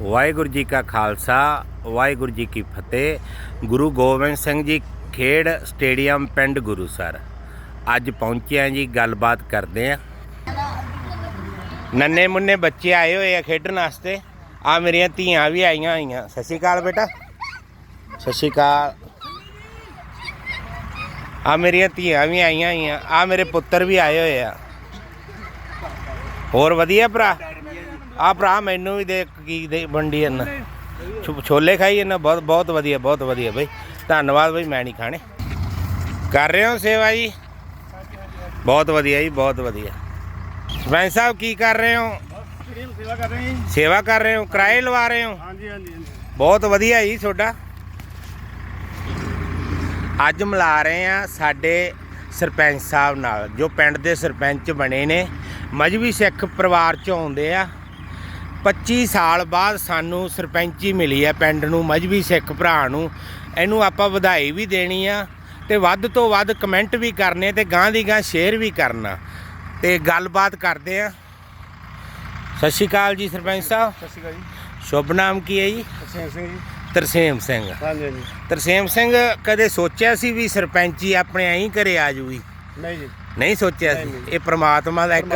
ਵਾਹਿਗੁਰੂ ਜੀ ਕਾ ਖਾਲਸਾ, ਵਾਹਿਗੁਰੂ ਜੀ ਕੀ ਫਤਿਹ। ਗੁਰੂ ਗੋਬਿੰਦ ਸਿੰਘ ਜੀ ਖੇਡ ਸਟੇਡੀਅਮ ਪਿੰਡ ਗੁਰੂਸਰ ਅੱਜ ਪਹੁੰਚੇ ਆ ਜੀ, ਗੱਲਬਾਤ ਕਰਦੇ ਆ ਨੰਨੇ ਮੁੰਨੇ ਬੱਚੇ ਆਏ ਹੋਏ ਆ ਖੇਡਣ ਵਾਸਤੇ। ਆ ਮੇਰੀਆਂ ਧੀਆਂ ਵੀ ਆਈਆਂ ਹੋਈਆਂ। ਸਤਿ ਸ਼੍ਰੀ ਅਕਾਲ ਬੇਟਾ। ਸਤਿ ਸ਼੍ਰੀ ਅਕਾਲ। ਆ ਮੇਰੀਆਂ ਧੀਆਂ ਵੀ ਆਈਆਂ ਹੋਈਆਂ। ਆ ਮੇਰੇ ਪੁੱਤਰ ਵੀ ਆਏ ਹੋਏ ਆ। ਹੋਰ ਵਧੀਆ ਭਰਾ? ਆ ਭਰਾ ਮੈਨੂੰ ਵੀ ਦੇ ਕੀ ਦੇ ਵੰਡੀ ਇਹਨਾਂ। ਛੋਲੇ ਖਾਈ ਇਹਨਾਂ ਬਹੁਤ ਬਹੁਤ ਵਧੀਆ ਬਹੁਤ ਵਧੀਆ ਬਈ। ਧੰਨਵਾਦ ਬਈ ਮੈਂ ਨਹੀਂ ਖਾਣੇ। ਕਰ ਰਹੇ ਹੋ ਸੇਵਾ ਜੀ? ਬਹੁਤ ਵਧੀਆ ਜੀ ਬਹੁਤ ਵਧੀਆ। ਸਰਪੰਚ ਸਾਹਿਬ ਕੀ ਕਰ ਰਹੇ ਹੋ? ਸੇਵਾ ਕਰ ਰਹੇ ਹਾਂ ਜੀ ਸੇਵਾ ਕਰ ਰਹੇ ਹੋ ਕਿਰਾਏ ਲਵਾ ਰਹੇ ਹੋ? ਹਾਂਜੀ ਹਾਂਜੀ ਹਾਂਜੀ। ਬਹੁਤ ਵਧੀਆ ਜੀ ਤੁਹਾਡਾ। ਅੱਜ ਮਿਲਾ ਰਹੇ ਆ ਸਾਡੇ ਸਰਪੰਚ ਸਾਹਿਬ ਨਾਲ ਜੋ ਪਿੰਡ ਦੇ ਸਰਪੰਚ ਬਣੇ ਨੇ। ਮਜਬੀ ਸਿੱਖ ਪਰਿਵਾਰ ਚੋਂ ਆਉਂਦੇ ਆ। 25 ਸਾਲ ਬਾਅਦ ਸਾਨੂੰ ਸਰਪੰਚੀ ਮਿਲੀ ਆ ਪਿੰਡ ਨੂੰ ਮਜਬੀ ਸਿੱਖ ਭਰਾ ਨੂੰ। ਇਹਨੂੰ ਆਪਾਂ ਵਧਾਈ ਵੀ ਦੇਣੀ ਆ ਤੇ ਵੱਧ ਤੋਂ ਵੱਧ ਕਮੈਂਟ ਵੀ ਕਰਨੇ ਤੇ ਗਾਂ ਦੀ ਗਾਂ ਸ਼ੇਅਰ ਵੀ ਕਰਨਾ। ਤੇ ਗੱਲਬਾਤ ਕਰਦੇ ਆ। ਸਤਿ ਸ਼੍ਰੀ ਅਕਾਲ ਜੀ ਸਰਪੰਚ ਸਾਹਿਬ। ਸਤਿ ਸ਼੍ਰੀ ਅਕਾਲ ਜੀ। ਸ਼ੁਭ ਨਾਮ ਕੀ ਹੈ ਜੀ? ਅਸੇਮ ਸਿੰਘ ਜੀ। ਤਰਸੇਮ ਸਿੰਘ। ਹਾਂਜੀ ਹਾਂਜੀ। ਤਰਸੇਮ ਸਿੰਘ ਕਦੇ ਸੋਚਿਆ ਸੀ ਵੀ ਸਰਪੰਚੀ ਆਪਣੇ ਐਂ ਹੀ ਘਰੇ ਆ ਜੂਗੀ ਨਹੀਂ ਜੀ। ਨਹੀਂ ਸੋਚਿਆ ਸੀ। ਇਹ ਪ੍ਰਮਾਤਮਾ ਦਾ ਇੱਕ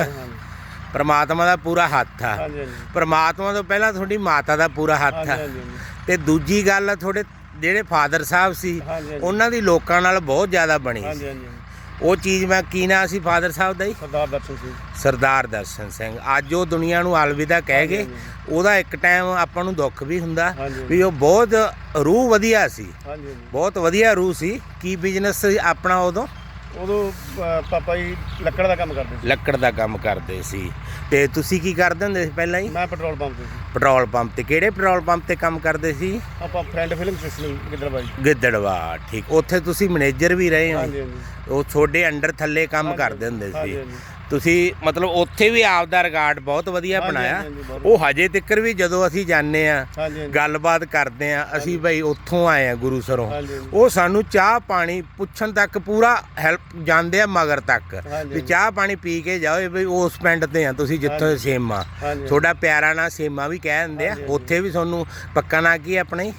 ਪ੍ਰਮਾਤਮਾ ਦਾ ਪੂਰਾ ਹੱਥ ਆ। ਹਾਂਜੀ ਹਾਂਜੀ। ਪ੍ਰਮਾਤਮਾ ਤੋਂ ਪਹਿਲਾਂ ਤੁਹਾਡੀ ਮਾਤਾ ਦਾ ਪੂਰਾ ਹੱਥ ਆ। ਹਾਂਜੀ ਤੇ ਦੂਜੀ ਗੱਲ ਤੁਹਾਡੇ ਜਿਹੜੇ ਫਾਦਰ ਸਾਹਿਬ ਸੀ ਹਾਂਜੀ, ਹਾਂਜੀ। ਉਹਨਾਂ ਦੀ ਲੋਕਾਂ ਨਾਲ ਬਹੁਤ ਜ਼ਿਆਦਾ ਬਣੀ ਹਾਂਜੀ ਸੀ। ਹਾਂਜੀ ਉਹ ਚੀਜ਼ ਮੈਂ ਕੀ ਨਾਂ ਸੀ ਫਾਦਰ ਸਾਹਿਬ ਦਾ ਜੀ? ਸਰਦਾਰ ਦਰਸ਼ਨ ਸਿੰਘ। ਸਰਦਾਰ ਦਰਸ਼ਨ ਸਿੰਘ। ਅੱਜ ਉਹ ਦੁਨੀਆ ਨੂੰ ਅਲਵਿਦਾ ਕਹਿ ਗਏ। ਹਾਂਜੀ, ਉਹਦਾ ਇੱਕ ਟਾਈਮ ਆਪਾਂ ਨੂੰ ਦੁੱਖ ਵੀ ਹੁੰਦਾ ਹਾਂਜੀ। ਵੀ ਉਹ ਬਹੁਤ ਰੂਹ ਵਧੀਆ ਸੀ। ਹਾਂਜੀ ਹਾਂਜੀ। ਬਹੁਤ ਵਧੀਆ ਰੂਹ ਸੀ। ਕੀ ਬਿਜ਼ਨਸ ਆਪਣਾ ਉਦੋਂ? ਉਦੋਂ ਅ, ਪਾਪਾ ਜੀ ਲੱਕੜ ਦਾ ਕੰਮ ਕਰਦੇ ਸੀ। ਲੱਕੜ ਦਾ ਕੰਮ ਕਰਦੇ ਸੀ। ਤੇ ਤੁਸੀਂ ਕੀ ਕਰਦੇ ਹੁੰਦੇ ਸੀ ਪਹਿਲਾਂ ਹੀ ਮੈਂ ਪੈਟਰੋਲ ਪੰਪ ਤੇ ਸੀ। ਪੈਟਰੋਲ ਪੰਪ ਤੇ ਕਿਹੜੇ ਪੈਟਰੋਲ ਪੰਪ ਤੇ ਕੰਮ ਕਰਦੇ ਸੀ? ਆਪਾਂ friend film station Gidderbaha Gidderbaha ਠੀਕ। ਉੱਥੇ ਤੁਸੀਂ ਮੈਨੇਜਰ ਵੀ ਰਹੇ ਹੋ ਹਾਂਜੀ ਹਾਂਜੀ। ਉਹ ਤੁਹਾਡੇ ਅੰਡਰ ਥੱਲੇ ਕੰਮ ਹਾਂਜੀ, ਕਰਦੇ ਹੁੰਦੇ ਹਾਂਜੀ, ਸੀ ਹਾਂਜੀ। ਤੁਸੀਂ ਮਤਲਬ ਉੱਥੇ ਵੀ ਆਪ ਦਾ ਰਿਕਾਰਡ ਬਹੁਤ ਵਧੀਆ ਬਣਾਇਆ। ਉਹ ਹਜੇ ਤੱਕ ਵੀ ਜਦੋਂ ਅਸੀਂ ਜਾਂਦੇ ਆ ਗੱਲਬਾਤ ਕਰਦੇ ਆ ਅਸੀਂ ਬਈ ਉੱਥੋਂ ਆਏ ਆ ਗੁਰੂਸਰੋਂ ਹਾਂਜੀ, ਹਾਂਜੀ। ਉਹ ਸਾਨੂੰ ਚਾਹ ਪਾਣੀ ਪੁੱਛਣ ਤੱਕ ਪੂਰਾ ਹੈਲਪ ਜਾਂਦੇ ਆ ਮਗਰ ਤੱਕ। ਵੀ ਚਾਹ ਪਾਣੀ ਪੀ ਕੇ ਜਾਓ ਵੀ ਉਸ ਪਿੰਡ ਤੇ ਆ ਤੁਸੀਂ ਜਿੱਥੋਂ ਸੇਮਾ। ਤੁਹਾਡਾ ਪਿਆਰਾ ਨਾਂ ਸੇਮਾ ਵੀ ਕਹਿ ਦਿੰਦੇ ਆ। ਉੱਥੇ ਵੀ ਤੁਹਾਨੂੰ ਪੱਕਾ ਨਾਂ ਕੀ ਹੈ ਆਪਣਾ ਜੀ?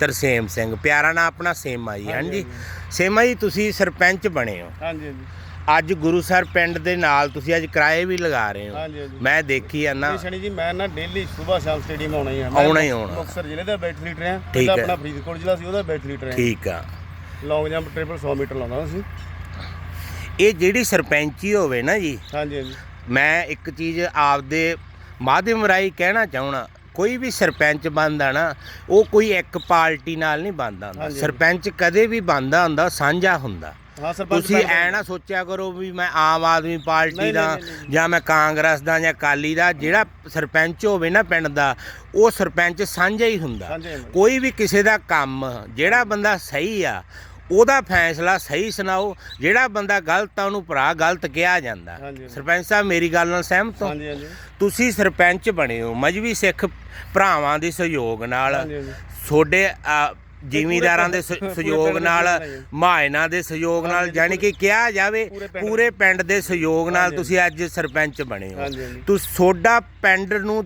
ਤਰਸੇਮ ਸਿੰਘ। ਪਿਆਰਾ ਨਾਂ ਆਪਣਾ ਸੇਮਾ ਜੀ ਹਾਂਜੀ, ਹਾਂਜੀ। ਸੇਮਾ ਜੀ ਤੁਸੀਂ ਸਰਪੰਚ ਬਣੇ ਹੋ। ਹਾਂਜੀ ਹਾਂਜੀ। ਅੱਜ ਗੁਰੂਸਰ ਪਿੰਡ ਦੇ ਨਾਲ ਤੁਸੀਂ ਅੱਜ ਕਿਰਾਏ ਵੀ ਲਗਾ ਰਹੇ ਹੋ। ਹਾਂਜੀ। ਮੈਂ ਦੇਖੀ ਆ ਨਾ। ਇਹ ਸ਼ਨੀ ਜੀ ਮੈਂ ਨਾ ਡੇਲੀ ਸਵੇਰ ਸ਼ਾਮ ਸਟੇਡੀਅਮ ਆਉਣਾ ਹੀ ਆ। ਆਉਣਾ ਹੀ ਆਉਣਾ। ਮੁਕਤਸਰ ਜ਼ਿਲ੍ਹੇ ਦਾ ਬੈਠ ਲੀਟਰ ਆ। ਪਹਿਲਾਂ ਹੈ। ਆਪਣਾ ਫਰੀਦਕੋਟ ਜ਼ਿਲ੍ਹਾ ਸੀ ਉਹਦਾ ਬੈਠ ਲੀਟਰ ਆ। ਠੀਕ ਆ। ਲੌਂਗ ਜੰਪ ਟ੍ਰਿਪਲ 100 ਮੀਟਰ ਲਾਉਂਦਾ ਸੀ। ਇਹ ਜਿਹੜੀ ਸਰਪੰਚੀ ਹੋਵੇ ਨਾ ਜੀ ਹਾਂਜੀ ਹਾਂਜੀ। ਮੈਂ ਇੱਕ ਚੀਜ਼ ਆਪਦੇ ਮਾਧਿਅਮ ਰਾਹੀਂ ਕਹਿਣਾ ਚਾਹਣਾ ਕੋਈ ਵੀ ਸਰਪੰਚ ਬਣਦਾ ਨਾ ਉਹ ਕੋਈ ਇੱਕ ਪਾਰਟੀ ਨਾਲ ਨਹੀਂ ਬਣਦਾ ਹੁੰਦਾ। ਹਾਂਜੀ। ਸਰਪੰਚ ਕਦੇ ਵੀ ਬਣਦਾ ਹੁੰਦਾ ਸਾਂਝਾ ਹੁੰਦਾ। ਹਾਂ ਸਰਪੰਚ ਤੁਸੀਂ ਐ ਨਾ ਸੋਚਿਆ ਕਰੋ ਵੀ ਮੈਂ ਆਮ ਆਦਮੀ ਪਾਰਟੀ ਨਹੀਂ, ਦਾ ਨਹੀਂ, ਨਹੀਂ, ਜਾਂ ਮੈਂ ਕਾਂਗਰਸ ਦਾ ਜਾਂ ਅਕਾਲੀ ਦਾ ਜਿਹੜਾ ਸਰਪੰਚ ਹੋਵੇ ਨਾ ਪਿੰਡ ਦਾ ਉਹ ਸਰਪੰਚ ਸਾਂਝਾ ਹੀ ਹੁੰਦਾ। ਸਾਂਝਾ ਹੀ ਹੁੰਦਾ। ਕੋਈ ਵੀ ਕਿਸੇ ਦਾ ਕੰਮ ਜਿਹੜਾ ਬੰਦਾ ਸਹੀ ਆ ਉਹਦਾ ਫੈਸਲਾ ਸਹੀ ਸੁਣਾਓ। ਜਿਹੜਾ ਬੰਦਾ ਗਲਤ ਆ ਉਹਨੂੰ ਭਰਾ ਗਲਤ ਕਿਹਾ ਜਾਂਦਾ। ਹਾਂਜੀ, ਹਾਂਜੀ। ਸਰਪੰਚ ਸਾਹਿਬ ਮੇਰੀ ਗੱਲ ਨਾਲ ਸਹਿਮਤ ਹੋ? ਹਾਂਜੀ ਹਾਂਜੀ। ਤੁਸੀਂ ਸਰਪੰਚ ਬਣੇ ਹੋ। ਮਜਬੀ ਸਿੱਖ ਭਰਾਵਾਂ ਦੇ ਸਹਿਯੋਗ ਨਾਲ ਹਾਂਜੀ, ਹਾਂਜੀ। ਤੁਹਾਡੇ ਅ, ਜ਼ਿਮੀਂਦਾਰਾਂ ਦੇ ਸ- ਸਹਿਯੋਗ ਨਾਲ। ਮਾਇਨਾ ਦੇ ਸਹਿਯੋਗ ਨਾਲ ਜਾਨੀ ਕਿ ਕਿਹਾ ਜਾਵੇ ਪੂਰੇ ਪਿੰਡ ਦੇ। ਸਹਿਯੋਗ ਨਾਲ ਤੁਸੀਂ ਅੱਜ ਸਰਪੰਚ ਬਣੇ ਹੋ। ਹਾਂਜੀ, ਹਾਂਜੀ। ਤੁਸੀਂ ਤੁਹਾਡਾ ਪਿੰਡ ਨੂੰ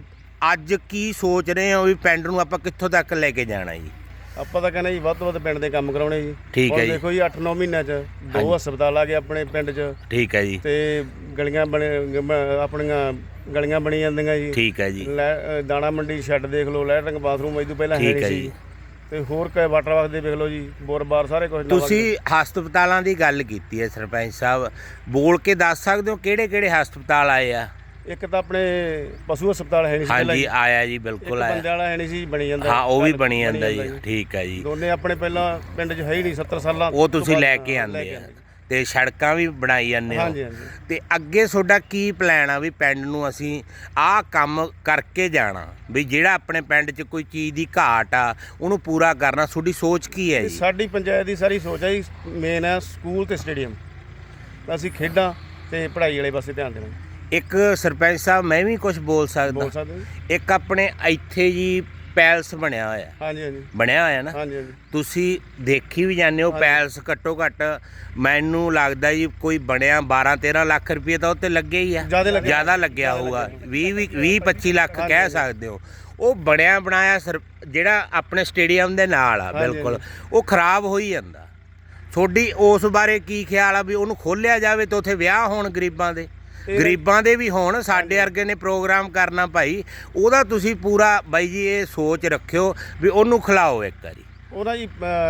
ਅੱਜ ਕੀ ਸੋਚ ਰਹੇ ਹੋ ਵੀ ਪਿੰਡ ਨੂੰ ਆਪਾਂ ਕਿੱਥੋਂ ਤੱਕ ਲੈ ਕੇ ਜਾਣਾ ਜੀ? ਆਪਾਂ ਤਾਂ ਕਹਿੰਦੇ ਜੀ ਵੱਧ ਤੋਂ ਵੱਧ ਪਿੰਡ ਦੇ ਕੰਮ ਕਰਾਉਣੇ ਜੀ। ਠੀਕ ਹੈ ਹੁਣ ਜੀ। ਦੇਖੋ ਜੀ 8-9 ਮਹੀਨਿਆਂ ਚ ਦੋ ਹਸਪਤਾਲ ਆ ਗਏ ਆਪਣੇ ਪਿੰਡ 'ਚ। ਠੀਕ ਹੈ ਜੀ। ਤੇ ਗਲੀਆਂ ਬਣੇ ਗ- ਆਪਣੀਆਂ ਗਲੀਆਂ ਬਣੀ ਜਾਂਦੀਆਂ ਜੀ। ਠੀਕ ਹੈ ਜੀ। ਲੈ- ਅ, ਦਾਣਾ ਮੰਡੀ ਛੱਡ ਦੇਖ ਲਓ ਲੈਟਰਿੰਗ ਬਾਥਰੂਮ ਇਹ ਤੋਂ ਪਹਿਲਾਂ ਹੈ ਠੀਕ ਨਹੀਂ ਹੈ ਸੀ। ਜੀ। ਤੇ ਹੋਰ ਕਈ ਵਾਟਰ ਵਾਕ ਦੇ ਵੇਖ ਲਓ ਜੀ ਬੋਰ-ਬਾਰ ਸਾਰੇ ਕੁਝ ਤੁਸੀਂ ਹਸਪਤਾਲਾਂ ਦੀ ਗੱਲ ਕੀਤੀ ਹੈ ਸਰਪੰਚ ਸਾਹਿਬ। ਬੋਲ ਕੇ ਦੱਸ ਸਕਦੇ ਹੋ ਕਿਹੜੇ ਕਿਹੜੇ ਹਸਪਤਾਲ ਆਏ ਆ? ਇੱਕ ਤਾਂ ਆਪਣੇ ਪਸ਼ੂ ਹਸਪਤਾਲ ਹੈ ਨਹੀਂ ਸੀ ਹਾਂਜੀ ਜੀ। ਆਇਆ ਜੀ ਬਿਲਕੁਲ ਬੰਦੇ ਆਇਆ। ਵਾਲਾ ਹੈ ਨਹੀਂ ਸੀ ਬਣੀ ਜਾਂਦਾ। ਹਾਂ ਉਹ ਵੀ ਬਣੀ ਜਾਂਦਾ ਜੀ ਠੀਕ ਹੈ ਜੀ। ਦੋਨੇ ਆਪਣੇ ਪਹਿਲਾਂ ਪਿੰਡ 'ਚ ਹੈ ਹੀ ਨਹੀਂ 70 ਸਾਲਾਂ ਉਹ ਤੁਸੀਂ ਲੈ ਕੇ ਆਂਦੇ ਆ। ਤੇ ਸੜਕਾਂ ਵੀ ਬਣਾਈ ਜਾਂਦੇ ਹੋ। ਹਾਂਜੀ ਹਾਂਜੀ। ਤੇ ਅੱਗੇ ਤੁਹਾਡਾ ਕੀ ਪਲਾਨ ਆ ਵੀ ਪਿੰਡ ਨੂੰ ਅਸੀਂ ਆਹ ਕੰਮ ਕਰਕੇ ਜਾਣਾ? ਵੀ ਜਿਹੜਾ ਆਪਣੇ ਪਿੰਡ 'ਚ ਕੋਈ ਚੀਜ਼ ਦੀ ਘਾਟ ਆ ਉਹਨੂੰ ਪੂਰਾ ਕਰਨਾ ਤੁਹਾਡੀ ਸੋਚ ਕੀ ਹੈ ਜੀ? ਸਾਡੀ ਪੰਚਾਇਤ ਦੀ ਸਾਰੀ ਸੋਚ ਹੈ ਜੀ ਮੇਨ ਹੈ ਸਕੂਲ ਤੇ ਸਟੇਡੀਅਮ ਅਸੀਂ ਖੇਡਾਂ ਤੇ ਪੜ੍ਹਾਈ ਵਾਲੇ ਪਾਸੇ ਧਿਆਨ ਦੇਣਾ। ਇੱਕ ਸਰਪੰਚ ਸਾਹਿਬ ਮੈਂ ਵੀ ਕੁਝ ਬੋਲ ਸਕਦਾ। ਬੋਲ ਸਕਦੇ ਹੋ ਜੀ? ਇੱਕ ਆਪਣੇ ਇੱਥੇ ਜੀ ਪੈਲਸ ਬਣਿਆ ਹੋਇਆ। ਹਾਂਜੀ ਹਾਂਜੀ। ਬਣਿਆ ਹੋਇਆ ਨਾ? ਹਾਂਜੀ ਹਾਂਜੀ। ਤੁਸੀਂ ਦੇਖੀ ਵੀ ਜਾਂਦੇ ਹੋ। ਪੈਲਸ ਘੱਟੋ ਘੱਟ। ਮੈਨੂੰ ਲੱਗਦਾ ਜੀ ਕੋਈ ਬਣਿਆ 12 13 ਲੱਖ ਰੁਪਏ ਤਾਂ ਉੱਤੇ ਲੱਗੇ ਹੀ ਆ। ਜ਼ਿਆਦਾ ਲੱਗਿਆ। ਹੋਊਗਾ। ਲੱਗਿਆ। 20 20 25 ਲੱਖ ਕਹਿ। ਸਕਦੇ ਹੋ। ਉਹ ਬਣਿਆ ਬਣਾਇਆ ਜਿਹੜਾ ਆਪਣੇ ਸਟੇਡੀਅਮ ਦੇ ਨਾਲ ਆ ਬਿਲਕੁਲ। ਉਹ ਖਰਾਬ ਹੋਈ ਜਾਂਦਾ। ਤੁਹਾਡੀ ਉਸ ਬਾਰੇ ਕੀ ਖਿਆਲ ਆ ਵੀ ਉਹਨੂੰ ਖੋਲਿਆ ਜਾਵੇ ਤੇ ਉੱਥੇ ਵਿਆਹ ਹੋਣ ਗਰੀਬਾਂ ਦੇ? ਗਰੀਬਾਂ ਦੇ ਵੀ ਹੋਣ ਸਾਡੇ ਵਰਗੇ ਨੇ ਪ੍ਰੋਗਰਾਮ ਕਰਨਾ ਭਾਈ ਉਹਦਾ ਤੁਸੀਂ ਪੂਰਾ ਬਾਈ ਜੀ ਇਹ ਸੋਚ ਰੱਖਿਓ ਵੀ ਉਹਨੂੰ ਖਿਲਾਓ ਇੱਕ ਵਾਰੀ। ਉਹਦਾ ਜੀ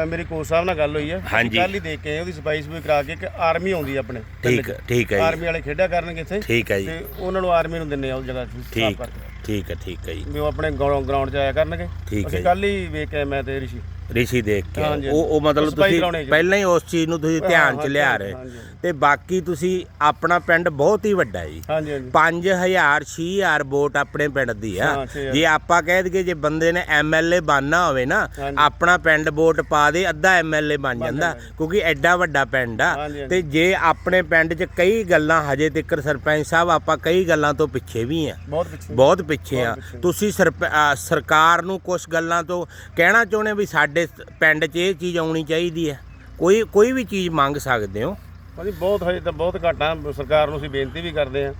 ਮੇਰੀ ਕੋਚ ਸਾਹਿਬ ਨਾਲ ਗੱਲ ਹੋਈ ਹੈ ਹਾਂਜੀ। ਕੱਲ ਹੀ ਦੇਖ ਕੇ ਆਏ, ਉਹਦੀ ਸਪਾਈਸ ਵੀ ਕਰਾ ਕੇ ਕਿ ਆਰਮੀ ਆਉਂਦੀ ਹੈ ਆਪਣੇ ਪਿੰਡ ਠੀਕ 'ਚ। ਠੀਕ ਹੈ ਜੀ। ਆਰਮੀ ਵਾਲੇ ਖੇਡਿਆ ਕਰਨਗੇ ਇੱਥੇ। ਠੀਕ ਹੈ ਜੀ। ਤੇ ਉਹਨਾਂ ਨੂੰ ਆਰਮੀ ਨੂੰ ਦਿੰਨੇ ਆ ਉਸ ਜਗ੍ਹਾ ਸਾਫ਼ ਠੀਕ ਕਰਕੇ। ਠੀਕ ਹੈ ਠੀਕ ਹੈ ਜੀ। ਵੀ ਉਹ ਆਪਣੇ ਗਰਾਊਂਡ 'ਚ ਆਇਆ ਕਰਨਗੇ। ਠੀਕ ਹੈ ਅਸੀਂ ਜੀ। ਕੱਲ ਹੀ ਵੇਖ ਕੇ ਆਏ ਮੈਂ ਤੇ ਰਿਸ਼ੀ। ਰਿਸ਼ੀ ਦੇਖ ਕੇ ਹਾਂਜੀ, ਉਹ ਉਹ ਮਤਲਬ ਸਫ਼ਾਈ ਤੁਸੀਂ ਕਰਾਉਣੇ ਜੀ। ਪਹਿਲਾਂ ਹੀ ਉਸ ਚੀਜ਼ ਨੂੰ ਤੁਸੀਂ ਧਿਆਨ ਚ ਲਿਆ ਰਹੇ ਹਾਂਜੀ। ਤੇ ਬਾਕੀ ਤੁਸੀਂ ਆਪਣਾ ਪਿੰਡ ਬਹੁਤ ਹੀ ਵੱਡਾ ਹੈ ਜੀ ਹਾਂਜੀ ਹਾਂਜੀ 5000 6000 ਵੋਟ ਆਪਣੇ ਪਿੰਡ ਦੀ ਆ ਹਾਂ, ਛੇ ਹਜ਼ਾਰ। ਜੇ ਆਪਾਂ ਕਹਿ ਦਈਏ ਜੇ ਬੰਦੇ ਨੇ ਐਮਐਲਏ ਬਣਨਾ ਹੋਵੇ ਨਾ ਹਾਂਜੀ। ਆਪਣਾ ਪਿੰਡ ਵੋਟ ਪਾ ਦੇ ਅੱਧਾ ਐਮਐਲਏ ਬਣ ਜਾਂਦਾ। ਕਿਉਂਕਿ ਐਡਾ ਵੱਡਾ ਪਿੰਡ ਆ ਹਾਂਜੀ, ਹਾਂਜੀ। ਤੇ ਜੇ ਆਪਣੇ ਪਿੰਡ 'ਚ ਕਈ ਗੱਲਾਂ ਹਜੇ ਤੱਕ ਸਰਪੰਚ ਸਾਹਿਬ ਆਪਾਂ ਕਈ ਗੱਲਾਂ ਤੋਂ ਪਿੱਛੇ ਵੀ ਆ ਬਹੁਤ ਪਿੱਛੇ ਬਹੁਤ ਪਿੱਛੇ ਆ। ਤੁਸੀਂ ਸਰਪ- ਸਰਕਾਰ ਨੂੰ ਕੁਝ ਗੱਲਾਂ ਤੋਂ ਕਹਿਣਾ ਚਾਹੁੰਦੇ ਵੀ ਸਾਡੇ ਸ- ਪਿੰਡ 'ਚ ਇਹ ਚੀਜ਼ ਆਉਣੀ ਚਾਹੀਦੀ ਹੈ। ਕੋਈ ਕੋਈ ਵੀ ਚੀਜ਼ ਮੰਗ ਸਕਦੇ ਹੋ। ਭਾਜੀ ਬਹੁਤ ਹਜੇ ਤਾਂ ਬਹੁਤ ਘੱਟ ਆ। ਸਰਕਾਰ ਨੂੰ ਅਸੀਂ ਬੇਨਤੀ ਵੀ ਕਰਦੇ ਆ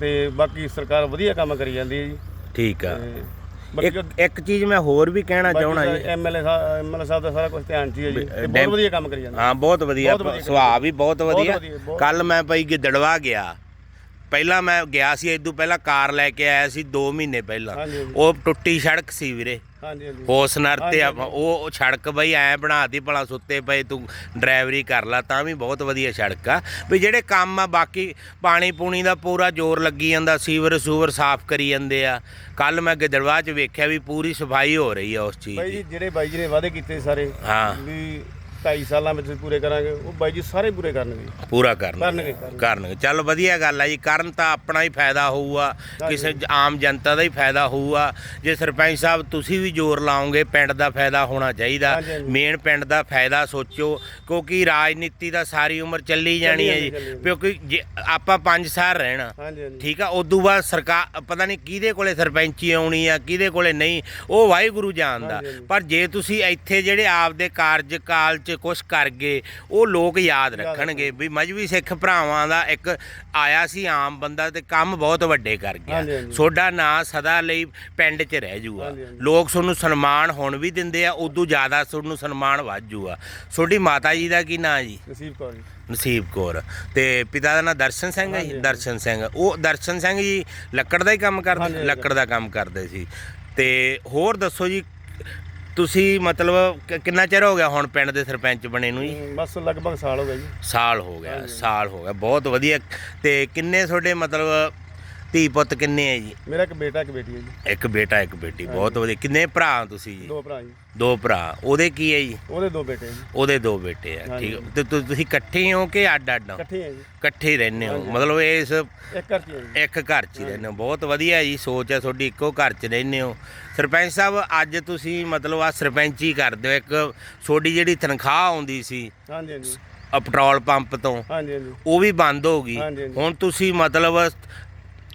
ਤੇ ਬਾਕੀ ਸਰਕਾਰ ਵਧੀਆ ਕੰਮ ਕਰੀ ਜਾਂਦੀ ਹੈ ਜੀ। ਠੀਕ ਆ। ਇੱਕ ਇੱਕ ਚੀਜ਼ ਮੈਂ ਹੋਰ ਵੀ ਕਹਿਣਾ ਚਾਹਣਾ ਜੀ। ਐਮਐਲਏ ਸਾਹਿਬ ਐਮਐਲਏ ਸਾਹਿਬ ਦਾ ਸਾਰਾ ਕੁਝ ਧਿਆਨ ਚ ਹੀ ਜੀ। ਬਹੁਤ ਵਧੀਆ ਕੰਮ ਕਰੀ ਜਾਂਦੇ ਹਾਂ ਬਹੁਤ ਵਧੀਆ। ਸੁਭਾਅ ਵੀ ਬਹੁਤ ਵਧੀਆ। ਕੱਲ ਮੈਂ ਭਾਈ ਗਿੱਦੜਵਾ ਗਿਆ। ਪਹਿਲਾਂ ਮੈਂ ਗਿਆ ਸੀ ਇਦੋਂ ਪਹਿਲਾਂ ਕਾਰ ਲੈ ਕੇ ਆਇਆ ਸੀ 2 ਮਹੀਨੇ ਪਹਿਲਾਂ। ਉਹ ਟੁੱਟੀ ਸੜਕ ਸੀ ਵੀਰੇ। ਹਾਂਜੀ ਹਾਂਜੀ। ਹੋਸਨਰ ਤੇ ਹਾਂਜੀ, ਆਪਾਂ- ਉਹ ਉਹ ਸੜਕ ਬਈ ਐ ਬਣਾਤੀ ਭਲਾ ਸੁੱਤੇ ਪਏ ਤੂੰ ਡਰਾਈਵਰੀ ਕਰ ਲਾ ਤਾਂ ਵੀ ਬਹੁਤ ਵਧੀਆ ਸੜਕ ਆ। ਵੀ ਜਿਹੜੇ ਕੰਮ ਆ ਬਾਕੀ ਪਾਣੀ ਪੂਣੀ ਦਾ ਪੂਰਾ ਜ਼ੋਰ ਲੱਗੀ ਜਾਂਦਾ ਸੀਵਰ ਸੂਵਰ ਸਾਫ਼ ਕਰੀ ਜਾਂਦੇ ਆ। ਕੱਲ ਮੈਂ ਗਿੱਦੜਵਾ 'ਚ ਵੇਖਿਆ ਵੀ ਪੂਰੀ ਸਫ਼ਾਈ ਹੋ ਰਹੀ ਆ ਉਸ ਚੀਜ਼ ਬਾਈ ਦੀ। ਜੀ ਜਿਹੜੇ ਬਾਈ ਜੀ ਨੇ ਵਾਅਦੇ ਕੀਤੇ ਸਾਰੇ ਹਾਂ। ਵੀ 2.5 ਸਾਲਾਂ ਵਿੱਚ ਪੂਰੇ ਕਰਾਂਗੇ ਉਹ ਬਾਈ ਜੀ ਸਾਰੇ ਪੂਰੇ ਕਰਨਗੇ। ਪੂਰਾ ਕਰਨਗੇ। ਕਰਨਗੇ, ਕਰਨਗੇ। ਕਰਨਗੇ। ਚੱਲ ਵਧੀਆ ਗੱਲ ਆ ਜੀ ਕਰਨ ਤਾਂ ਆਪਣਾ ਹੀ ਫਾਇਦਾ ਹੋਊਗਾ ਕਿਸੇ ਜ- ਆਮ ਜਨਤਾ ਦਾ ਹੀ ਫਾਇਦਾ ਹੋਊਗਾ। ਜੇ ਸਰਪੰਚ ਸਾਹਿਬ ਤੁਸੀਂ ਵੀ ਜ਼ੋਰ ਲਾਓਗੇ ਪਿੰਡ ਦਾ ਫਾਇਦਾ ਹੋਣਾ ਚਾਹੀਦਾ। ਹਾਂਜੀ, ਹਾਂਜੀ। ਮੇਨ ਪਿੰਡ ਦਾ ਫਾਇਦਾ ਸੋਚੋ ਕਿਉਂਕਿ ਰਾਜਨੀਤੀ ਦਾ ਸਾਰੀ ਉਮਰ ਚੱਲੀ ਜਾਣੀ ਹੈ ਜੀ। ਚੱਲੀ ਕਿਉਂਕਿ ਜੇ ਆਪਾਂ 5 ਸਾਲ ਰਹਿਣਾ ਹਾਂਜੀ ਹਾਂਜੀ। ਠੀਕ ਆ ਉਦੋਂ ਬਾਅਦ ਸਰਕਾਰ ਪਤਾ ਨਹੀਂ ਕਿਹਦੇ ਕੋਲੇ ਸਰਪੰਚੀ ਆਉਣੀ ਆ ਕਿਹਦੇ ਕੋਲੇ ਨਹੀਂ ਉਹ ਵਾਹਿਗੁਰੂ ਜਾਣਦਾ। ਹਾਂਜੀ, ਹਾਂਜੀ। ਪਰ ਜੇ ਤੁਸੀਂ ਇੱਥੇ ਜਿਹੜੇ ਆਪਦੇ ਕਾਰਜਕਾਲ 'ਚ ਕੁਝ ਕਰ ਗਏ ਉਹ ਲੋਕ ਯਾਦ ਰੱਖਣਗੇ ਵੀ ਮਜਬੀ ਸਿੱਖ ਭਰਾਵਾਂ ਦਾ ਇੱਕ ਆਇਆ ਸੀ ਆਮ ਬੰਦਾ ਤੇ ਕੰਮ ਬਹੁਤ ਵੱਡੇ ਕਰ ਗਿਆ। ਹਾਂਜੀ, ਹਾਂਜੀ। ਤੁਹਾਡਾ ਨਾਂ ਸਦਾ ਲਈ ਪਿੰਡ 'ਚ ਰਹਿ ਜੂਗਾ। ਹਾਂਜੀ, ਹਾਂਜੀ। ਲੋਕ ਤੁਹਾਨੂੰ ਸਨਮਾਨ ਹੁਣ ਵੀ ਦਿੰਦੇ ਆ ਉਦੋਂ ਜ਼ਿਆਦਾ ਤੁਹਾਨੂੰ ਸਨਮਾਨ ਵੱਧ ਜੂਗਾ ਤੁਹਾਡੀ ਮਾਤਾ ਜੀ ਦਾ ਕੀ ਨਾਂ ਜੀ? ਨਸੀਬ ਕੌਰ ਜੀ। ਨਸੀਬ ਕੌਰ। ਤੇ ਪਿਤਾ ਦਾ ਨਾਂ ਦਰਸ਼ਨ ਸਿੰਘ ਹੈ ਜੀ? ਹਾਂਜੀ। ਦਰਸ਼ਨ ਸਿੰਘ। ਉਹ ਦਰਸ਼ਨ ਸਿੰਘ ਜੀ ਲੱਕੜ ਦਾ ਹੀ ਕੰਮ ਕਰਦੇ ਹਾਂਜੀ, ਲੱਕੜ ਦਾ ਕੰਮ ਕਰਦੇ ਸੀ। ਤੇ ਹੋਰ ਦੱਸੋ ਜੀ ਤੁਸੀਂ ਮਤਲਬ ਕਿ- ਕਿੰਨਾ ਚਿਰ ਹੋ ਗਿਆ ਹੁਣ ਪਿੰਡ ਦੇ ਸਰਪੰਚ ਬਣੇ ਨੂੰ ਜੀ? ਬਸ ਲਗਭਗ ਸਾਲ ਹੋ ਗਿਆ ਜੀ। ਸਾਲ ਹੋ ਗਿਆ। ਸਾਲ ਹੋ ਗਿਆ ਬਹੁਤ ਵਧੀਆ। ਤੇ ਕਿੰਨੇ ਤੁਹਾਡੇ ਮਤਲਬ ਧੀ ਪੁੱਤ ਕਿੰਨੇ ਹੈ ਜੀ? ਮੇਰਾ ਇੱਕ ਬੇਟਾ ਇੱਕ ਬੇਟੀ ਹੈ ਜੀ। ਇੱਕ ਬੇਟਾ ਇੱਕ ਬੇਟੀ ਬਹੁਤ ਵਧੀਆ। ਕਿੰਨੇ ਭਰਾ ਹੋ ਤੁਸੀਂ ਜੀ? ਦੋ ਭਰਾ ਜੀ। ਦੋ ਭਰਾ। ਉਹਦੇ ਕੀ ਹੈ ਜੀ? ਉਹਦੇ ਦੋ ਬੇਟੇ ਜੀ। ਉਹਦੇ ਦੋ ਬੇਟੇ ਆ ਹਾਂਜੀ। ਠੀਕ ਤੇ ਤੁ- ਤੁਸੀਂ ਇਕੱਠੇ ਹੋ ਕਿ ਅੱਡ ਅੱਡ ਹੋ ਇਕੱਠੇ ਹੈ ਜੀ। ਇਕੱਠੇ ਹੀ ਰਹਿੰਦੇ ਹੋ। ਮਤਲਬ ਇਸ ਇੱਕ ਘਰ ਚ ਹੀ ਹੈ ਜੀ। ਇੱਕ ਘਰ 'ਚ ਹੀ ਰਹਿੰਦੇ ਹੋ। ਬਹੁਤ ਵਧੀਆ ਜੀ ਸੋਚ ਹੈ ਤੁਹਾਡੀ ਇੱਕੋ ਘਰ 'ਚ ਰਹਿੰਦੇ ਹੋ। ਸਰਪੰਚ ਸਾਹਿਬ ਅੱਜ ਤੁਸੀਂ ਮਤਲਬ ਆ ਸਰਪੰਚੀ ਕਰਦੇ ਹੋ। ਇੱਕ ਤੁਹਾਡੀ ਜਿਹੜੀ ਤਨਖਾਹ ਆਉਂਦੀ ਸੀ ਹਾਂਜੀ ਹਾਂਜੀ। ਆ ਪੈਟਰੋਲ ਪੰਪ ਤੋਂ ਹਾਂਜੀ ਹਾਂਜੀ। ਉਹ ਵੀ ਬੰਦ ਹੋ ਗਈ। ਹਾਂਜੀ, ਹਾਂਜੀ। ਹੁਣ ਤੁਸੀਂ ਮਤਲਬ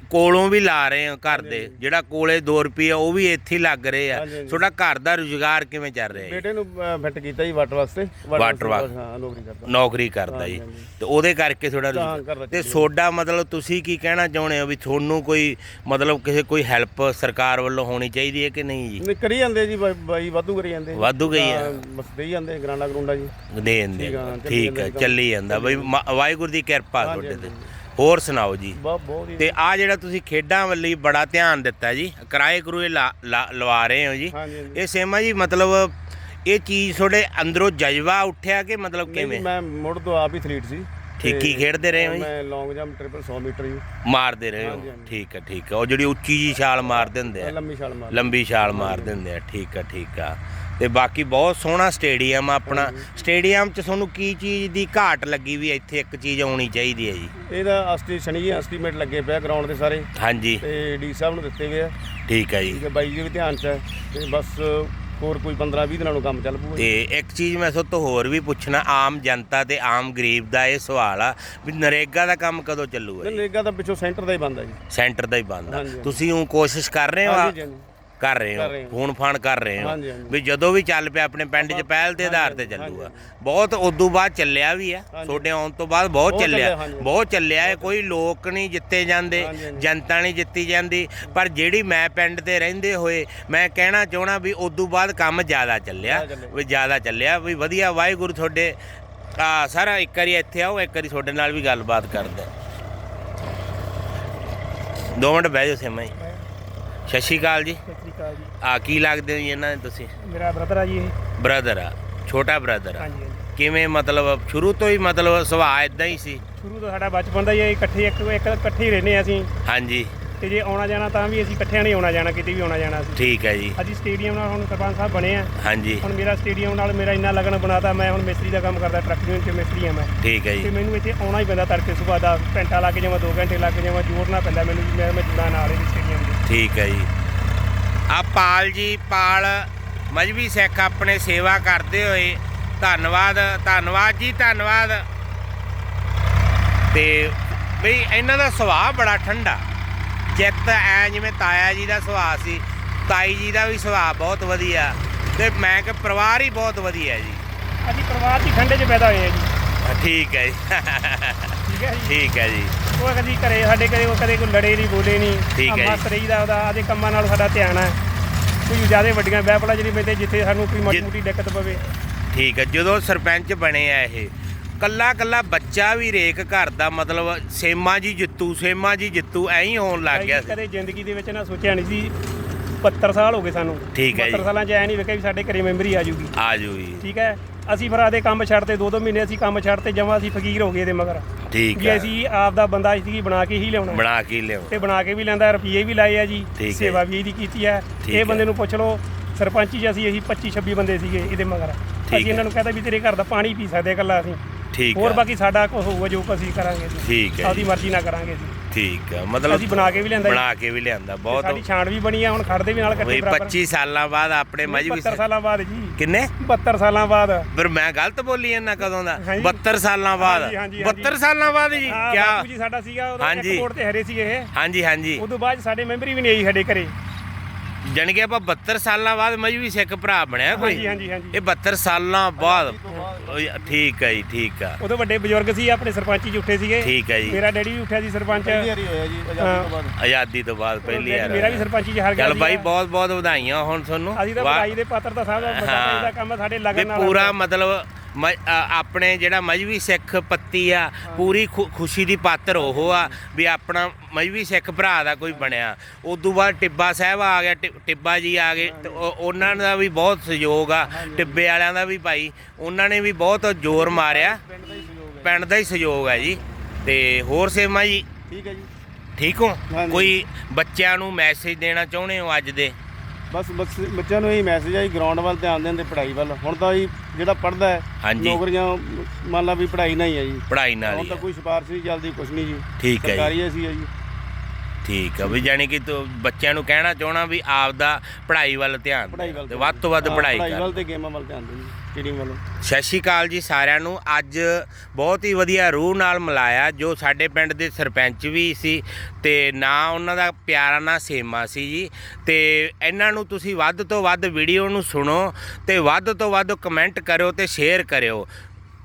ਕੋਲੋਂ ਵੀ ਲਾ ਰਹੇ ਹੋ ਘਰ ਦੇ। ਜਿਹੜਾ ਕੋਲੇ 2 ਰੁਪਏ ਉਹ ਵੀ ਇੱਥੇ ਲੱਗ ਰਹੇ ਆ। ਤੁਹਾਡਾ ਘਰ ਦਾ ਰੁਜ਼ਗਾਰ ਕਿਵੇਂ ਚੱਲ ਰਿਹਾ ਬੇਟੇ ਨੂੰ ਫਿੱਟ ਕੀਤਾ ਜੀ ਵਾਟਰ ਵਾਸਤੇ। ਵਾਟਰ ਵਾਸਤੇ। ਹਾਂ ਨੌਕਰੀ ਕਰਦਾ। ਨੌਕਰੀ ਕਰਦਾ ਜੀ। ਤੇ ਉਹਦੇ ਕਰਕੇ ਕਰਦਾ ਤੇ। ਸੋਡਾ ਮਤਲਬ ਤੁਸੀਂ ਕੀ ਕਹਿਣਾ ਚਾਹੁੰਦੇ ਹੋ ਵੀ ਤੁਹਾਨੂੰ ਕੋਈ ਮਤਲਬ ਕਿਸੇ ਕੋਈ ਹੈਲਪ ਸਰਕਾਰ ਵੱਲੋਂ ਹੋਣੀ ਚਾਹੀਦੀ ਹੈ ਕਿ ਨਹੀਂ ਜੀ? ਨਹੀਂ ਕਰੀ ਜਾਂਦੇ ਜੀ ਬਾਈ- ਵਾਧੂ ਕਰੀ ਜਾਂਦੇ। ਵਾਧੂ ਗਈ ਆ। ਬਸ ਦੇਈ ਜਾਂਦੇ ਗਰਾਂਡਾ ਗਰੁੰਡਾ ਜੀ। ਦੇ ਦਿੰਦੇ ਠੀਕ ਹੈ ਚੱਲੀ ਜਾਂਦਾ ਬਈ ਵਾਹਿਗੁਰੂ ਦੀ ਕਿਰਪਾ ਤੁਹਾਡੇ ਤੇ। ਹੋਰ ਸੁਣਾਓ ਜੀ। ਬਹੁਤ ਬਹੁਤ ਹੀ ਤੇ ਆ ਜਿਹੜਾ ਤੁਸੀਂ ਖੇਡਾਂ ਵੱਲ ਹੀ ਬੜਾ ਧਿਆਨ ਦਿੱਤਾ ਜੀ ਕਿਰਾਏ ਕਰੂਏ ਲਵਾ ਰਹੇ ਹੋ ਜੀ। ਇਹ ਸੇਮਾ ਜੀ ਮਤਲਬ ਇਹ ਚੀਜ਼ ਤੁਹਾਡੇ ਅੰਦਰੋਂ ਜਜ਼ਬਾ ਉੱਠਿਆ ਕਿ ਮਤਲਬ ਕਿਵੇਂ? ਮੈਂ ਮੁੜ ਤੋਂ ਆਪ ਹੀ ਥਲੀਟ ਸੀ। ਠੀਕ ਹੀ ਖੇਡਦੇ ਰਹੇ ਹੋ ਜੀ? ਮੈਂ ਲੌਂਗ ਜੰਪ ਟ੍ਰਿਪਲ 100 ਮੀਟਰ ਜੀ। ਮਾਰਦੇ ਰਹੇ ਹੋ। ਠੀਕ ਹੈ ਠੀਕ ਹੈ ਉਹ ਜਿਹੜੀ ਉੱਚੀ ਜੀ ਛਾਲ ਮਾਰਦੇ ਹੁੰਦੇ ਆ। ਲੰਮੀ ਛਾਲ ਮਾਰ ਲੰਬੀ ਛਾਲ ਮਾਰ ਦਿੰਦੇ ਆ। ਠੀਕ ਆ ਠੀਕ ਆ। ਤੇ ਬਾਕੀ ਬਹੁਤ ਸੋਹਣਾ ਸਟੇਡੀਅਮ ਆ ਆਪਣਾ। ਸਟੇਡੀਅਮ 'ਚ ਤੁਹਾਨੂੰ ਕੀ ਚੀਜ਼ ਦੀ ਘਾਟ ਲੱਗੀ ਵੀ ਇੱਥੇ ਇੱਕ ਚੀਜ਼ ਆਉਣੀ ਚਾਹੀਦੀ ਹੈ ਜੀ? ਇਹਦਾ ਅਸਟੀ ਸ਼ਨੀ ਐਸਟੀਮੇਟ ਲੱਗੇ ਪਿਆ ਗਰਾਊਂਡ ਦੇ ਸਾਰੇ। ਹਾਂਜੀ। ਤੇ ਡੀ ਸਾਹਿਬ ਨੂੰ ਦਿੱਤੇ ਗਏ ਆ। ਠੀਕ ਹੈ ਜੀ। ਠੀਕ ਹੈ ਬਾਈ ਜੀ ਵੀ ਧਿਆਨ ਚ ਹੈ ਤੇ ਬਸ ਹੋਰ ਕੋਈ 15 20 ਦਿਨਾਂ ਨੂੰ ਕੰਮ ਚੱਲ ਪੂਗਾ ਤੇ ਇੱਕ ਚੀਜ਼ ਮੈਂ ਤੁਹਾਡੇ ਤੋਂ ਹੋਰ ਵੀ ਪੁੱਛਣਾ ਆਮ ਜਨਤਾ ਤੇ ਆਮ ਗਰੀਬ ਦਾ ਇਹ ਸਵਾਲ ਆ ਵੀ ਨਰੇਗਾ ਦਾ ਕੰਮ ਕਦੋਂ ਚੱਲੂਗਾ ਜੀ? ਨਰੇਗਾ ਦਾ ਪਿੱਛੋਂ ਸੈਂਟਰ ਦਾ ਹੀ ਬੰਦਾ ਜੀ। ਸੈਂਟਰ ਦਾ ਹੀ ਬੰਦ ਆ। ਹਾਂਜੀ। ਤੁਸੀਂ ਉਹ ਕੋਸ਼ਿਸ਼ ਕਰ ਰਹੇ ਹੋ ਆ? ਹਾਂਜੀ ਹਾਂਜੀ। ਕਰ ਰਹੇ ਕਰ ਰਹੇ ਹੋ। ਹੋ। ਫੋਨ ਫਾਨ ਕਰ ਰਹੇ ਹੋ। ਹਾਂਜੀ, ਹਾਂਜੀ। ਵੀ ਜਦੋਂ ਵੀ ਚੱਲ ਪਿਆ ਆਪਣੇ ਪਿੰਡ 'ਚ ਪਹਿਲ ਦੇ ਆਧਾਰ ਤੇ ਚੱਲੂਗਾ। ਬਹੁਤ ਉਦੋਂ ਬਾਅਦ ਚੱਲਿਆ ਵੀ ਆ। ਤੁਹਾਡੇ ਆਉਣ ਤੋਂ ਬਾਅਦ ਬਹੁਤ ਬਹੁਤ ਚੱਲਿਆ। ਚੱਲਿਆ, ਹਾਂਜੀ। ਬਹੁਤ ਚੱਲਿਆ ਹੈ। ਕੋਈ ਲੋਕ ਨਹੀਂ ਜਿੱਤੇ ਜਾਂਦੇ ਹਾਂਜੀ, ਹਾਂਜੀ। ਜਨਤਾ ਨਹੀਂ ਜਿੱਤੀ ਜਾਂਦੀ। ਪਰ ਜਿਹੜੀ ਮੈਂ ਪਿੰਡ ਤੇ ਰਹਿੰਦੇ ਹੋਏ ਮੈਂ ਕਹਿਣਾ ਚਾਹਣਾ ਵੀ ਉਦੋਂ ਬਾਅਦ ਕੰਮ ਜ਼ਿਆਦਾ ਚੱਲਿਆ। ਜ਼ਿਆਦਾ ਚੱਲਿਆ। ਵੀ ਜ਼ਿਆਦਾ ਚੱਲਿਆ। ਵੀ ਵਧੀਆ। ਵਾਹਿਗੁਰੂ ਤੁਹਾਡੇ ਆ ਸਾਰਾ ਇੱਕ ਵਾਰੀ ਇੱਥੇ ਆਓ ਇੱਕ ਵਾਰੀ ਤੁਹਾਡੇ ਨਾਲ ਵੀ ਗੱਲਬਾਤ ਕਰਦੇ ਦੋ ਮਿੰਟ ਬਹਿ ਜਾਓ ਸੇਮਾ ਜੀ। ਸਤਿ ਸ਼੍ਰੀ ਅਕਾਲ ਜੀ। ਅਕਾਲ ਜੀ। ਆ ਕੀ ਲੱਗਦੇ ਹੋ ਜੀ ਇਹਨਾਂ ਦੇ ਤੁਸੀਂ? ਮੇਰਾ ਬ੍ਰਦਰ ਆ ਜੀ ਇਹ। ਬ੍ਰਦਰ ਆ ਛੋਟਾ ਬ੍ਰਦਰ ਆ। ਹਾਂਜੀ ਹਾਂਜੀ। ਕਿਵੇਂ ਮਤਲਬ ਸ਼ੁਰੂ ਤੋਂ ਹੀ ਮਤਲਬ ਸੁਭਾਅ ਇਦਾਂ ਹੀ ਸੀ? ਸ਼ੁਰੂ ਤੋਂ ਸਾਡਾ ਬਚਪਨ ਦਾ ਹੀ ਇਹ ਇਕੱਠੇ ਇੱਕ ਇੱਕ ਇਕੱਠੇ ਹੀ ਰਹਿੰਦੇ ਹਾਂ ਅਸੀਂ। ਹਾਂਜੀ। ਤੇ ਜੇ ਆਉਣਾ ਜਾਣਾ ਤਾਂ ਵੀ ਅਸੀਂ ਇਕੱਠਿਆਂ ਨਹੀਂ ਆਉਣਾ ਜਾਣਾ ਕਿਤੇ ਵੀ ਆਉਣਾ ਜਾਣਾ ਸੀ ਠੀਕ ਹੈ ਜੀ। ਅਸੀਂ ਸਟੇਡੀਅਮ ਨਾਲ ਹੁਣ ਸਰਪੰਚ ਸਾਹਿਬ ਬਣੇ ਆ। ਹਾਂਜੀ। ਹੁਣ ਮੇਰਾ ਸਟੇਡੀਅਮ ਨਾਲ ਮੇਰਾ ਇੰਨਾ ਲਗਨ ਬਣਾਤਾ ਮੈਂ ਹੁਣ ਮਿਸਤਰੀ ਦਾ ਕੰਮ ਕਰਦਾ ਟਰੱਕ ਯੂਨੀਅਨ ਚ ਮਿਸਤਰੀ ਆ ਮੈਂ। ਠੀਕ ਹੈ ਤੇ ਜੀ ਮੈਨੂੰ ਇੱਥੇ ਆਉਣਾ ਹੀ ਪੈਂਦਾ ਤੜਕੇ ਸਵੇਰ ਦਾ ਘੰਟਾ ਲੱਗ ਜਾਵਾਂ 2 ਘੰਟੇ ਲੱਗ ਜਾਵਾਂ ਜੋੜਨਾ ਪੈਂਦਾ ਮੈਨੂੰ ਵੀ ਮੈਂ ਮੈਂ ਜੁੜਾ ਨਾਲ ਇਹ ਸਟੇਡੀਅਮ ਦੇ ਠੀਕ ਹੈ ਜੀ। ਆ ਪਾਲ ਜੀ ਪਾਲ ਮਜਬੀ ਸਿੱਖ ਆਪਣੇ ਸੇਵਾ ਕਰਦੇ ਹੋਏ ਧੰਨਵਾਦ ਧੰਨਵਾਦ ਜੀ ਧੰਨਵਾਦ। ਤੇ ਬਈ ਇਹਨਾਂ ਦਾ ਸੁਭਾਅ ਬੜਾ ਠੰਡਾ। ਜਿੱਤ ਐ ਜਿਵੇਂ ਤਾਇਆ ਜੀ ਦਾ ਸੁਭਾਅ ਸੀ ਤਾਈ ਜੀ ਦਾ ਵੀ ਸੁਭਾਅ ਬਹੁਤ ਵਧੀਆ ਤੇ ਮੈਂ ਕਿ ਪਰਿਵਾਰ ਹੀ ਬਹੁਤ ਵਧੀਆ ਜੀ। ਅਸੀਂ ਪਰਿਵਾਰ ਦੀ ਠੰਡੇ 'ਚ ਪੈਦਾ ਹੋਏ ਆ ਜੀ। ਠੀਕ ਹੈ ਜੀ। ਠੀਕ ਹੈ ਜੀ? ਠੀਕ ਹੈ ਜੀ। ਉਹ ਕਦੀ ਘਰੇ ਸਾਡੇ ਕਦੇ ਉਹ ਕਦੇ ਕੋਈ ਲੜੇ ਨਹੀਂ ਬੋਲੇ ਨਹੀਂ। ਠੀਕ ਹੈ ਜੀ। ਮਸਤ ਰਹੀਦਾ ਉਹਦਾ ਆਦੇ ਕੰਮਾਂ ਨਾਲ ਸਾਡਾ ਧਿਆਨ ਹੈ। ਕੋਈ ਜ਼ਿਆਦਾ ਵੱਡੀਆਂ ਬਹਿਪਲਾ ਜਿਹੜੀ ਪੈਂਦੇ ਜਿੱਥੇ ਸਾਨੂੰ ਕੋਈ ਮਾੜੀ ਮੋਟੀ ਦਿੱਕਤ ਪਵੇ। ਠੀਕ ਹੈ ਜਦੋਂ ਸਰਪੰਚ ਬਣੇ ਆ ਇਹ ਕੱਲਾ ਕੱਲਾ ਬੱਚਾ ਵੀ ਰੇਕ ਘਰ ਦਾ ਮਤਲਬ ਸੇਮਾ ਜੀ ਜਿੱਤੂ ਸੇਮਾ ਜੀ ਜਿੱਤੂ ਐਂ ਹੀ ਹੋਣ ਲੱਗ ਗਿਆ ਸੀ। ਕਦੇ ਜ਼ਿੰਦਗੀ ਦੇ ਵਿੱਚ ਨਾ ਸੋਚਿਆ ਨਹੀਂ ਸੀ 72 ਸਾਲ ਹੋ ਗਏ ਸਾਨੂੰ। ਠੀਕ ਹੈ ਜੀ। 72 ਸਾਲਾਂ 'ਚ ਐ ਨਹੀਂ ਵੇਖਿਆ ਵੀ ਸਾਡੇ ਘਰੇ ਮੈਂਬਰੀ ਆ ਜੂਗੀ। ਆ ਜੂ ਜੀ ਠੀਕ ਹੈ ਅਸੀਂ ਫਿਰ ਆਦੇ ਕੰਮ ਛੱਡਤੇ ਦੋ ਦੋ ਮਹੀਨੇ ਅਸੀਂ ਕੰਮ ਛੱਡਤੇ ਜਮਾਂ ਅਸੀਂ ਫਕੀਰ ਹੋ ਗਏ ਇਹਦੇ ਮਗਰ। ਠੀਕ ਹੈ। ਅਸੀਂ ਆਪ ਦਾ ਬੰਦਾ ਇਸਦੀ ਬਣਾ ਕੇ ਹੀ ਲਿਆਉਣਾ ਬਣਾ ਕੇ ਲਿਆਓ ਤੇ ਬਣਾ ਕੇ ਵੀ ਲੈਂਦਾ ਰੁਪਏ ਵੀ ਲਾਏ ਆ ਜੀ ਠੀਕ ਹੈ। ਸੇਵਾ ਵੀ ਇਹਦੀ ਕੀਤੀ ਹੈ। ਠੀਕ ਇਹ ਹੈ। ਬੰਦੇ ਨੂੰ ਪੁੱਛ ਲਓ ਸਰਪੰਚੀ 'ਚ ਅਸੀਂ ਇਹੀ 25 26 ਬੰਦੇ ਸੀਗੇ ਇਹਦੇ ਮਗਰ। ਹੈ। ਅਸੀਂ ਇਹਨਾਂ ਨੂੰ ਕਹਿੰਦਾ ਵੀ ਤੇਰੇ ਘਰ ਦਾ ਪਾਣੀ ਪੀ ਸਕਦੇ ਇਕੱਲਾ ਅਸੀਂ। ਠੀਕ ਹੋਰ ਹੈ। ਬਾਕੀ ਸਾਡਾ ਕੁਝ ਹੋਊਗਾ ਜੋ ਕੁਛ ਅਸੀਂ ਕਰਾਂਗੇ ਜੀ। ਠੀਕ ਹੈ ਆਪਦੀ ਜੀ, ਮਰਜ਼ੀ ਨਾਲ ਕਰਾਂਗੇ ਜੀ। ਠੀਕ ਹੈ ਮਤਲਬ ਅਸੀਂ ਬਣਾ ਕੇ ਵੀ ਲਿਆਂਦਾ ਜੀ। ਬਣਾ ਕੇ ਵੀ ਲਿਆਂਦਾ ਬਹੁਤ ਸਾਡੀ ਛਾਣ ਵੀ ਬਣੀ ਆ ਹੁਣ ਖੜਦੇ ਵੀ ਨਾਲ ਬਈ ਬਰਾਬਰ। 25 ਸਾਲਾਂ ਬਾਅਦ ਆਪਣੇ ਮਜਬੀ 72 ਸਾਲਾਂ ਬਾਅਦ ਜੀ। ਕਿੰਨੇ? 72 ਸਾਲਾਂ ਬਾਅਦ। ਫਿਰ ਮੈਂ ਗਲਤ ਬੋਲੀ ਇਹਨਾਂ ਕਦੋਂ ਦਾ? ਹਾਂਜੀ। 72 ਸਾਲਾਂ ਬਾਅਦ। ਹਾਂਜੀ, ਹਾਂਜੀ, ਹਾਂਜੀ। 72 ਸਾਲਾਂ ਬਾਅਦ ਜੀ ਹਾਂ ਬਾਪੂ ਜੀ ਸਾਡਾ ਸੀਗਾ ਉਹਦਾ ਹਾਂਜੀ। ਇੱਕ ਕੋਟ ਤੇ ਹਰੇ ਸੀ ਇਹ। ਹਾਂਜੀ ਹਾਂਜੀ। ਉਦੋਂ ਬਾਅਦ ਸਾਡੇ ਮੈਂਬਰੀ ਵੀ ਨਹੀਂ ਆਈ ਸਾਡੇ ਘਰੇ। ਜਾਣੀ ਕਿ ਆਪਾਂ 72 ਸਾਲਾਂ ਬਾਅਦ ਮਜਬੀ ਸਿੱਖ ਭਰਾ ਬਣਿਆ ਕੋਈ? ਹਾਂਜੀ ਹਾਂਜੀ ਹਾਂਜੀ। ਇਹ 72 ਸਾਲਾਂ ਬਾਅਦ। ਠੀਕ ਹੈ ਜੀ ਠੀਕ ਹੈ ਉਦੋਂ ਵੱਡੇ ਬਜ਼ੁਰਗ ਸੀ ਆਪਣੇ ਸਰਪੰਚੀ 'ਚ ਉੱਠੇ ਸੀਗੇ। ਠੀਕ ਹੈ ਜੀ। ਮੇਰਾ ਡੈਡੀ ਵੀ ਉੱਠਿਆ ਸੀ ਸਰਪੰਚ। ਪਹਿਲੀ ਵਾਰੀ ਹੋਇਆ ਜੀ ਆਜ਼ਾਦੀ ਤੋਂ ਬਾਅਦ। ਆਜ਼ਾਦੀ ਤੋਂ ਬਾਅਦ ਪਹਿਲੀ ਵਾਰ ਮੇਰਾ ਵੀ ਸਰਪੰਚੀ 'ਚ ਹਾਰ ਗਿਆ ਚੱਲ ਬਾਈ ਸੀਗਾ। ਬਹੁਤ ਬਹੁਤ ਵਧਾਈਆਂ ਹੁਣ ਤੁਹਾਨੂੰ। ਅਸੀਂ ਤਾਂ ਵਾਹ। ਵਧਾਈ ਦੇ ਪਾਤਰ ਤਾਂ ਸਾਹਿਬ ਦਾ ਕੰਮ ਸਾਡੇ ਲਗਨ ਨਾਲ ਪੂਰਾ ਮਤਲਬ ਮ- ਅ- ਆਪਣੇ ਜਿਹੜਾ ਮਜਬੀ ਸਿੱਖ ਪੱਤੀ ਆ ਪੂਰੀ ਖੁ- ਖੁਸ਼ੀ ਦੀ ਪਾਤਰ ਉਹ ਆ ਵੀ ਆਪਣਾ ਮਜਬੀ ਸਿੱਖ ਭਰਾ ਦਾ ਕੋਈ ਬਣਿਆ। ਉਦੋਂ ਬਾਅਦ ਟਿੱਬਾ ਸਾਹਿਬ ਆ ਗਿਆ ਟਿ- ਟਿੱਬਾ ਜੀ ਆ ਗਏ ਤੇ ਉਹ- ਉਹਨਾਂ ਦਾ ਵੀ ਬਹੁਤ ਸਹਿਯੋਗ ਆ ਟਿੱਬੇ ਵਾਲਿਆਂ ਦਾ ਵੀ ਭਾਈ ਉਹਨਾਂ ਨੇ ਵੀ ਬਹੁਤ ਜ਼ੋਰ ਮਾਰਿਆ। ਪਿੰਡ ਦਾ ਹੀ ਸਹਿਯੋਗ ਹੈ ਪਿੰਡ ਦਾ ਹੀ ਸਹਿਯੋਗ ਹੈ ਜੀ। ਤੇ ਹੋਰ ਸੇਮਾ ਜੀ? ਠੀਕ ਹੈ ਜੀ। ਠੀਕ ਹੋ? ਹਾਂਜੀ। ਕੋਈ ਬੱਚਿਆਂ ਨੂੰ ਮੈਸੇਜ ਦੇਣਾ ਚਾਹੁੰਦੇ ਹੋ ਅੱਜ ਦੇ? ਬਸ ਬਸ ਬੱਚਿਆਂ ਨੂੰ ਇਹੀ ਮੈਸੇਜ ਹੈ ਜੀ ਗਰਾਊਂਡ ਵੱਲ ਧਿਆਨ ਦੇਣ ਤੇ ਪੜ੍ਹਾਈ ਵੱਲ। ਹੁਣ ਤਾਂ ਜੀ ਜਿਹੜਾ ਪੜ੍ਹਦਾ ਹੈ ਹਾਂਜੀ। ਨੌਕਰੀਆਂ ਮੰਨ ਲਾ ਵੀ ਪੜ੍ਹਾਈ ਨਾਲ ਹੀ ਹੈ ਜੀ। ਪੜ੍ਹਾਈ ਨਾਲ ਹੁਣ ਹੀ ਤਾਂ ਆ। ਕੋਈ ਸਿਫਾਰਸ਼ ਨਹੀਂ ਚੱਲਦੀ ਕੁਛ ਨਹੀਂ ਜੀ। ਠੀਕ ਹੈ ਜੀ। ਸਰਕਾਰੀ ਅਸੀਂ ਹੈ ਜੀ। ਠੀਕ ਆ ਵੀ ਜਾਨੀ ਕਿ ਤੂੰ ਬੱਚਿਆਂ ਨੂੰ ਕਹਿਣਾ ਚਾਹਣਾ ਵੀ ਆਪਦਾ ਪੜ੍ਹਾਈ ਵੱਲ ਧਿਆਨ ਪੜ੍ਹਾਈ ਦਿਓ ਤੇ ਵੱਧ ਤੋਂ ਵੱਧ ਹਾਂ, ਪੜ੍ਹਾਈ ਪੜ੍ਹਾਈ ਕਰ ਵੱਲ ਤੇ ਗੇਮਾਂ ਵੱਲ ਧਿਆਨ ਦੇਣ ਸਟੇਡੀਅਮ ਵੱਲ? ਸਤਿ ਸ਼੍ਰੀ ਅਕਾਲ ਜੀ ਸਾਰਿਆਂ ਨੂੰ। ਅੱਜ ਬਹੁਤ ਹੀ ਵਧੀਆ ਰੂਹ ਨਾਲ ਮਿਲਾਇਆ, ਜੋ ਸਾਡੇ ਪਿੰਡ ਦੇ ਸਰਪੰਚ ਵੀ ਸੀ ਤੇ ਨਾ ਉਹਨਾਂ ਦਾ ਪਿਆਰਾ, ਨਾਂ ਸੇਮਾ ਸੀ ਜੀ। ਤੇ ਇਹਨਾਂ ਨੂੰ ਤੁਸੀਂ ਵੱਧ ਤੋਂ ਵੱਧ ਵੀਡੀਓ ਨੂੰ ਸੁਣੋ ਤੇ ਵੱਧ ਤੋਂ ਵੱਧ ਕਮੈਂਟ ਕਰਿਓ ਤੇ ਸ਼ੇਅਰ ਕਰਿਓ।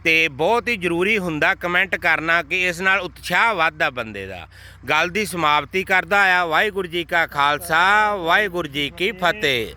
ਤੇ ਬਹੁਤ ਹੀ ਜ਼ਰੂਰੀ ਹੁੰਦਾ ਕਮੈਂਟ ਕਰਨਾ ਕਿ ਇਸ ਨਾਲ ਉਤਸ਼ਾਹ ਵੱਧਦਾ ਬੰਦੇ ਦਾ। ਗੱਲ ਦੀ ਸਮਾਪਤੀ ਕਰਦਾ ਆ। ਵਾਹਿਗੁਰੂ ਜੀ ਕਾ ਖਾਲਸਾ, ਵਾਹਿਗੁਰੂ ਜੀ ਕੀ ਫਤਿਹ।